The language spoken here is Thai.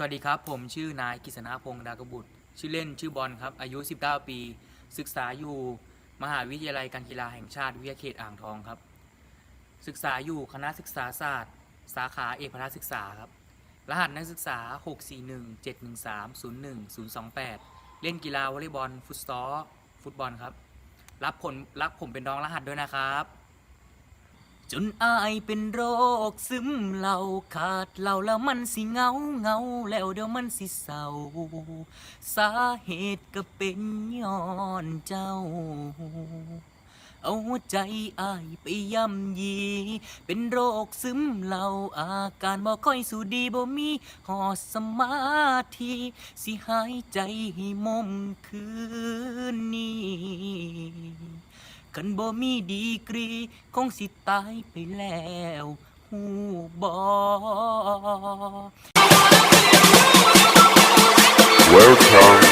สวัสดีครับ ผมชื่อนายกิษณพงศ์ดากบุตร ชื่อเล่นชื่อบอลครับ อายุ 19 ปี ศึกษาอยู่มหาวิทยาลัยการกีฬาแห่งชาติวิทยาเขตอ่างทองครับ ศึกษาอยู่คณะศึกษาศาสตร์ สาขาเอกพละศึกษาครับ รหัสนักศึกษา 641-713-01028 เล่นกีฬาวอลเลย์บอล ฟุตซอลฟุตบอลครับ รับผลรับผมเป็นรองรหัสด้วยนะครับ จนอายเป็นโรคซึมเหล่าขาดเหล่าแล้วมันสิเงาเงาแล้วเดี๋ยวมันสิเศร้า สาเหตุก็เป็นย้อนเจ้า เอาหัวใจอายไปย่ำยี เป็นโรคซึมเหล่าอาการบ่ค่อยสู้ดีบ่มีหอสมาธิสิหายใจให้มมคืนนี้ คันบ่มีดีกรีคงสิตายไปแล้วหูบอ Welcome